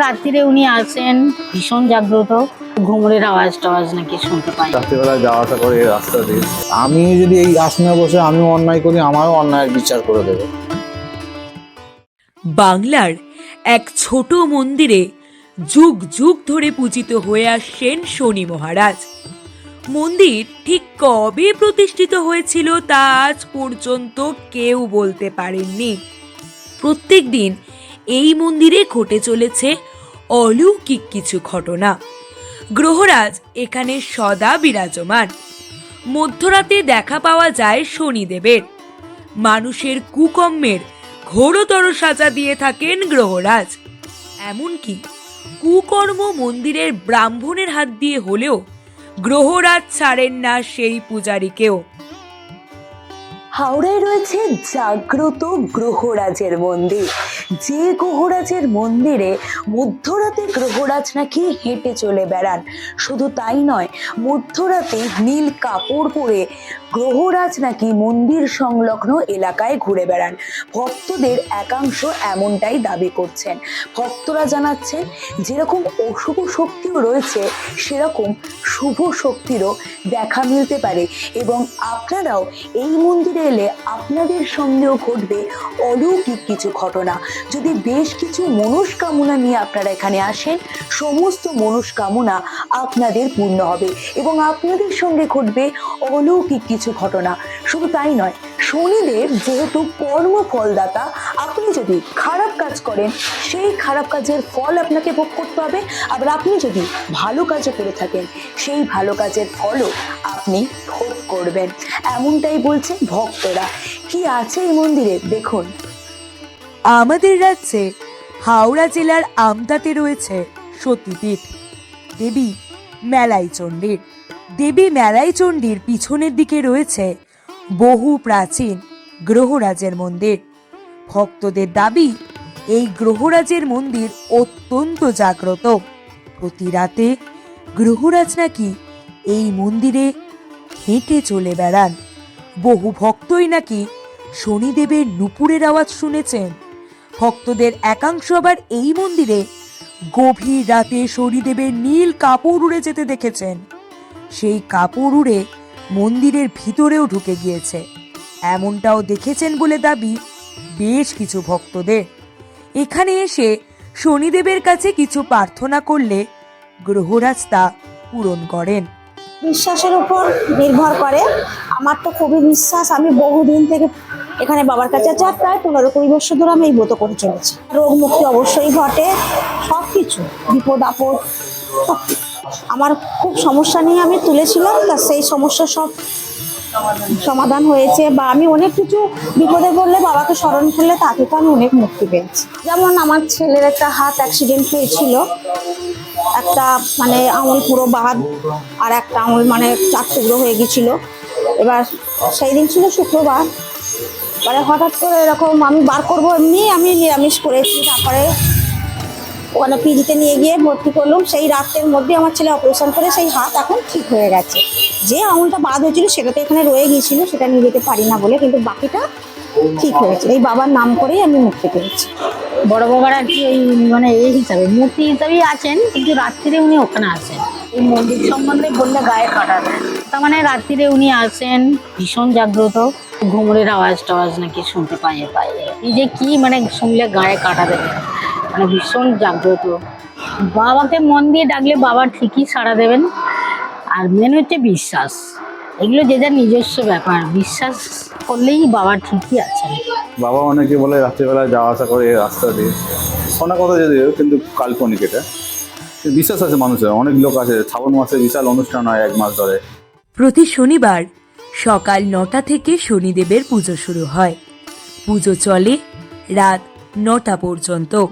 রাত্রিরে উনি আসেন ভীষণ জাগ্রত ঘুমরের আওয়াজ টাওয়াজ নাকি শুনতে পাই। রাত্রিবেলায় যাওয়া আসা করে এই রাস্তা দিয়ে। আমি যদি এই আসনে বসে আমিও অন্যায় করি আমারও অন্যায়ের বিচার করে দেবে। বাংলার এক ছোট মন্দিরে যুগ যুগ ধরে পূজিত হয়ে আসছেন শনি মহারাজ। মন্দির ঠিক কবে প্রতিষ্ঠিত হয়েছিল তা আজ পর্যন্ত কেউ বলতে পারেননি। প্রত্যেক দিন এই মন্দিরে ঘটে চলেছে অলৌকিক কিছু ঘটনা। গ্রহরাজ এখানে সদা বিরাজমান। মধ্যরাতে দেখা পাওয়া যায় শনিদেবের। মানুষের কুকম্মের ঘোরতর সাজা দিয়ে থাকেন গ্রহরাজ। এমনকি কুকর্ম মন্দিরের ব্রাহ্মণের হাত দিয়ে হলেও গ্রহরাজ ছাড়েন না সেই পূজারীকেও। হাওড়ায় রয়েছে জাগ্রত গ্রহরাজের মন্দির। যে গ্রহরাজের মন্দিরে মধ্যরাতে গ্রহরাজ নাকি হেঁটে চলে বেড়ান, শুধু তাই নয়, মধ্যরাতে নীল কাপড় পরে গ্রহরাজ নাকি মন্দির সংলগ্ন এলাকায় ঘুরে বেড়ান। ভক্তদের একাংশ এমনটাই দাবি করছেন। ভক্তরা জানাচ্ছেন, যেরকম অশুভ শক্তিও রয়েছে, সেরকম শুভ শক্তিরও দেখা মিলতে পারে এবং আপনারাও এই মন্দিরে এলে আপনাদের সঙ্গেও ঘটবে অলৌকিক কিছু ঘটনা। যদি বেশ কিছু মনস্কামনা নিয়ে আপনারা এখানে আসেন, সমস্ত মনস্কামনা আপনাদের পূর্ণ হবে এবং আপনাদের সঙ্গে ঘটবে অলৌকিক কিছু ঘটনা। শুধু তাই নয়, শনিদেব যেহেতু কর্মফলদাতা আপনি যদি খারাপ কাজ করেন, সেই খারাপ কাজের ফল আপনাকে ভোগ করতে হবে। আবার আপনি যদি ভালো কাজও করে থাকেন, সেই ভালো কাজের ফলও আপনি ভোগ করবেন। এমনটাই বলছে ভক্তরা। কি আছে এই মন্দিরে? দেখুন। আমাদের রাজ্যে হাওড়া জেলার আমতাতে রয়েছে সতীপীঠ, দেবী মেলাই চণ্ডীর দেবী মেলাই চণ্ডীর পিছনের দিকে রয়েছে বহু প্রাচীন গ্রহরাজের মন্দির। ভক্তদের দাবি, এই গ্রহরাজের মন্দির অত্যন্ত জাগ্রত। প্রতি রাতে গ্রহরাজ নাকি এই মন্দিরে হেঁটে চলে বেড়ান। বহু ভক্তই নাকি শনিদেবের নুপুরের আওয়াজ শুনেছেন। ভক্তদের একাংশ আবার এই মন্দিরে। গভীর রাতে শনিদেবের নীল কাপড় উড়ে যেতে দেখেছেন। সেই কাপড় উড়ে মন্দিরের ভিতরেও ঢুকে গিয়েছে। এমনটাও দেখেছেন বলে দাবি বেশ কিছু ভক্তদের। এখানে এসে শনিদেবের কাছে কিছু প্রার্থনা করলে গ্রহরাজ তা পূরণ করেন। বিশ্বাসের উপর নির্ভর করে। আমার তো খুবই বিশ্বাস, আমি বহুদিন থেকে এখানে বাবার কাছে আছি আর প্রায় পনেরো কুড়ি বছর ধরে আমি এই ব্রত করে চলেছি। রোগ মুক্তি অবশ্যই ঘটে সব কিছু বিপদ, আপদ আমার খুব সমস্যা নিয়ে আমি তুলেছিলাম, তা সেই সমস্যা সব সমাধান হয়েছে বা আমি অনেক কিছু বিপদে পড়লে বাবাকে স্মরণ করলে তা থেকে আমি অনেক মুক্তি পেয়েছি। যেমন আমার ছেলের একটা হাত অ্যাক্সিডেন্ট হয়েছিল একটা মানে আঙুল পুরো বাদ আর একটা আঙুল মানে চার টুকরো হয়ে গেছিল এবার সেই দিন ছিল শুক্রবার। মানে হঠাৎ করে এরকম আমি বার করব এমনি, আমি নিরামিষ করেছি তারপরে ওখানে পিজিতে নিয়ে গিয়ে ভর্তি করলাম। সেই রাতের মধ্যে আমার ছেলে অপারেশন করে, সেই হাত এখন ঠিক হয়ে গেছে। যে আঙুলটা বাদ হয়েছিল সেটা তো এখানে রয়ে গিয়েছিল, সেটা নিয়ে যেতে পারি না বলে, কিন্তু বাকিটা ঠিক হয়েছে। এই বাবার নাম করেই আমি মুক্তি পেয়েছি। বড় বাবার আর কি ওই মানে এই হিসাবে, মূর্তি হিসাবেই আছেন, কিন্তু রাত্রিরে উনি ওখানে আসেন। এই মন্দির সম্বন্ধে বললে গায়ে কাটা তার মানে রাত্রিরে উনি আসেন, ভীষণ জাগ্রত। ঘুমরের আওয়াজ টাওয়াজ নাকি শুনতে পাই পাই এই যে কি মানে শুনলে গায়ে কাটা দেবে? মানে ভীষণ জাগ্রত। বাবাকে মন দিয়ে ডাকলে বাবা ঠিকই সাড়া দেবেন। আর মেন হচ্ছে বিশ্বাস। এগুলো যে যার নিজস্ব ব্যাপার বিশ্বাস করলেই বাবা ঠিকই আছে। বাবা অনেকে বলে রাত্রিবেলায় যাওয়া আসা করে এই রাস্তা দিয়ে। শোনা কথা যদিও কিন্তু কাল্পনিক এটা। বিশ্বাস আছে মানুষের অনেক লোক আছে। শ্রাবণ মাসে বিশাল অনুষ্ঠান হয় এক মাস ধরে। প্রতি শনিবার সকাল নটা থেকে শনিদেবের পুজো শুরু হয়। পুজো চলে রাত নটা পর্যন্ত।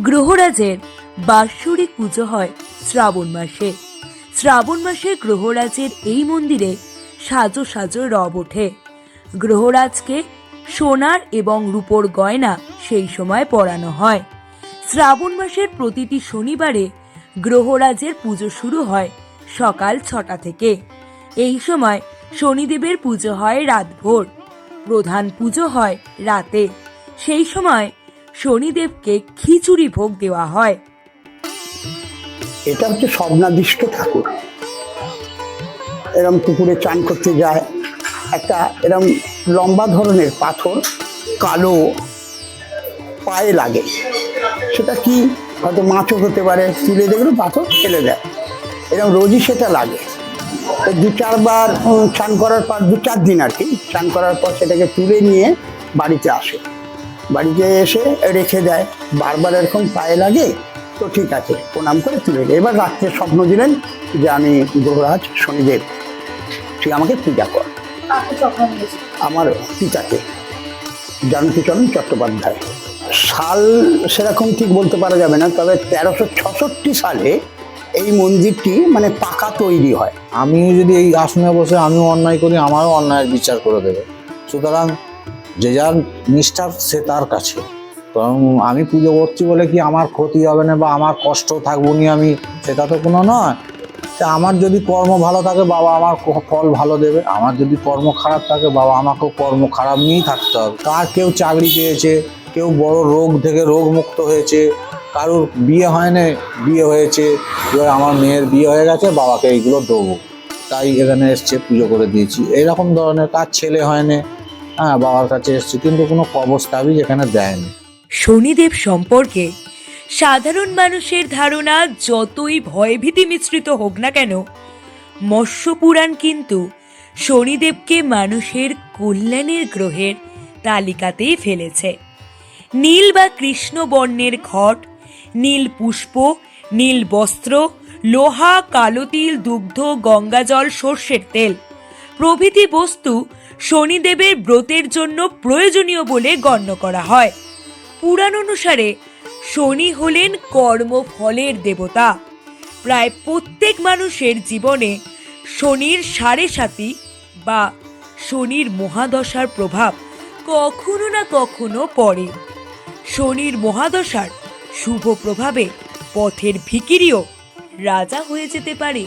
গ্রহরাজের বাৎসরিক পুজো হয় শ্রাবণ মাসে। শ্রাবণ মাসে গ্রহরাজের এই মন্দিরে সাজো সাজো রব ওঠে। গ্রহরাজকে সোনার এবং রূপোর গয়না সেই সময় পরানো হয়। শ্রাবণ মাসের প্রতিটি শনিবারে গ্রহরাজের পুজো শুরু হয় সকাল ছটা থেকে। এই সময় শনিদেবের পুজো হয় রাতভোর প্রধান পুজো হয় রাতে। সেই সময় শনিদেবকে খিচুড়ি ভোগ দেওয়া হয়। এটা হচ্ছে স্বপ্নাদিষ্ট ঠাকুর। এরম পুকুরে চান করতে যায়। একটা এরম লম্বা ধরনের পাথর কালো পায়ে লাগে। সেটা কি? হয়তো মাছও হতে পারে। তুলে দেখল পাথর ফেলে দেয়। এরকম রোজই সেটা লাগে। দু চারবার চান করার পর, দু চার দিন আর কি, চান করার পর সেটাকে তুলে নিয়ে বাড়িতে আসে। বাড়িতে এসে রেখে দেয়। বারবার এরকম পায়ে লাগে, তো ঠিক আছে, প্রণাম করে তুলে দেয়। এবার রাত্রে স্বপ্ন দিলেন যে আমি গ্রহরাজ শনিদেব। তুই আমাকে পূজা কর। আমার পিতাকে। জানকীচরণ চট্টোপাধ্যায়। সাল সেরকম ঠিক বলতে পারা যাবে না তবে তেরোশো ছষট্টি সালে এই মন্দিরটি মানে পাকা তৈরি হয়। আমি যদি এই আসনে বসে আমিও অন্যায় করি আমারও অন্যায়ের বিচার করে দেবে। সুতরাং যে যার নিষ্ঠার সে তার কাছে। কারণ আমি পুজো করছি বলে কি আমার ক্ষতি হবে না বা আমার কষ্ট থাকব নি আমি সেটা তো কোনো নয়। আমার যদি কর্ম ভালো থাকে, বাবা আমার ফল ভালো দেবে। আমার যদি কর্ম খারাপ থাকে, বাবা আমাকেও কর্ম খারাপ নিয়েই থাকতে হবে। কার কেউ চাকরি পেয়েছে, কেউ বড় রোগ থেকে রোগ মুক্ত হয়েছে, কারোর বিয়ে হয় না বিয়ে হয়েছে, এবার আমার মেয়ের বিয়ে হয়ে গেছে, বাবাকে এইগুলো দেবো। তাই এখানে এসছে পুজো করে দিয়েছি। এরকম ধরনের কাজ ছেলে হয় না হ্যাঁ বাবার কাছে এসছে, কিন্তু কোনো কবস্তাবি এখানে দেয়নি। শনিদেব সম্পর্কে সাধারণ মানুষের ধারণা, যতই ভয়ভীতি মিশ্রিত হোক না কেন মৎস্যপুরাণ কিন্তু শনিদেবকে মানুষের কল্যাণের গ্রহের তালিকাতেই ফেলেছে। নীল বা কৃষ্ণ বর্ণের ঘট নীল পুষ্প, নীল বস্ত্র, লোহা, কালো তিল, দুগ্ধ গঙ্গাজল সর্ষের তেল প্রভৃতি বস্তু শনিদেবের ব্রতের জন্য প্রয়োজনীয় বলে গণ্য করা হয়। পুরাণ অনুসারে শনি হলেন কর্মফলের দেবতা। প্রায় প্রত্যেক মানুষের জীবনে শনির সাড়ে সাতি বা শনির মহাদশার প্রভাব কখনো না কখনো পড়ে। শনির মহাদশার শুভ প্রভাবে পথের ভিকিরিও রাজা হয়ে যেতে পারে।